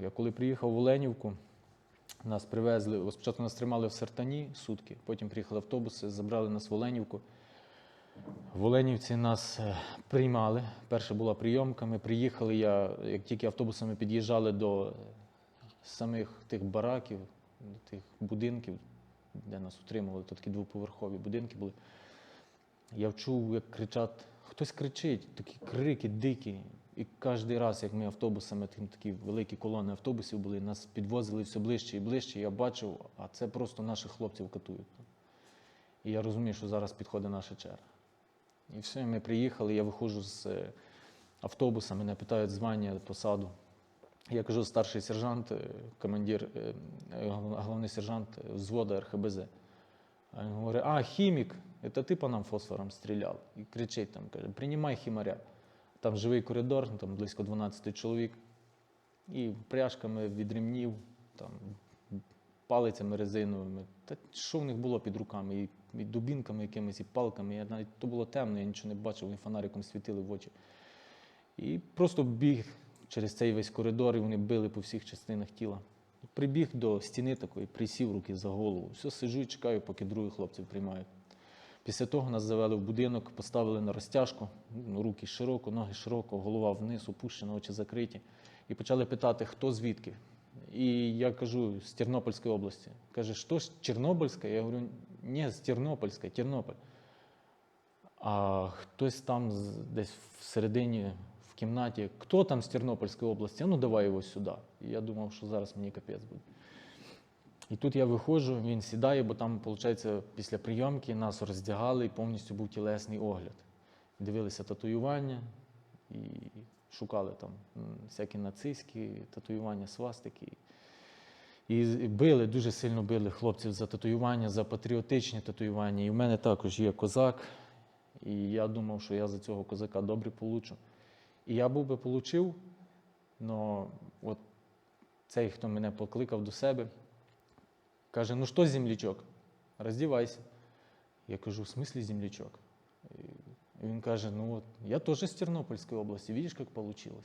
Я коли приїхав в Оленівку, нас привезли, спочатку нас тримали в Сартані сутки, потім приїхали автобуси, забрали нас в Оленівку. В Оленівці нас е, приймали. Перша була прийомка. Ми приїхали. Я, як тільки автобусами під'їжджали до самих тих бараків, до тих будинків, де нас утримували, то такі двоповерхові будинки були. Я чув, як кричать, хтось кричить, такі крики дикі. І кожен раз, як ми автобусами, такі великі колони автобусів були, нас підвозили все ближче і ближче. Я бачив, а це просто наших хлопців катують. І я розумію, що зараз підходить наша черга. І все, ми приїхали, я виходжу з е, автобуса, мене питають звання, посаду. Я кажу, старший сержант, е, командир, е, головний сержант взвода РХБЗ. А він говорить, а, хімік, це ти по нам фосфором стріляв. І кричить там, каже, приймай хімаря. Там живий коридор, там близько 12 чоловік. І пряжками від ремнів, там, палицями резиновими. Та що в них було під руками? І, і дубінками якимись, і палками. Я навіть то було темно, я нічого не бачив, вони фонариком світили в очі. І просто біг через цей весь коридор, і вони били по всіх частинах тіла. Прибіг до стіни такої, присів руки за голову. Все сиджу і чекаю, поки других хлопців приймають. Після того нас завели в будинок, поставили на розтяжку, ну, руки широко, ноги широко, голова вниз, опущена, очі закриті. І почали питати, хто звідки. І я кажу, з Тернопільської області. Каже, що ж Чорнобильська? Я говорю, ні, з Тернопільська, Тернопіль. А хтось там десь всередині в кімнаті, хто там з Тернопільської області? Ну давай його сюди. І я думав, що зараз мені капець буде. І тут я виходжу, він сідає, бо там, виходить, після прийомки нас роздягали і повністю був тілесний огляд. Дивилися татуювання і шукали там всякі нацистські татуювання, свастики. І били, дуже сильно били хлопців за татуювання, за патріотичні татуювання. І в мене також є козак. І я думав, що я за цього козака добре получу. І я був би получив, але от цей, хто мене покликав до себе, каже: ну що, землячок, роздівайся. Я кажу, в смислі землячок? Він каже: ну от я теж з Тернопільської області, видиш, як вийшло.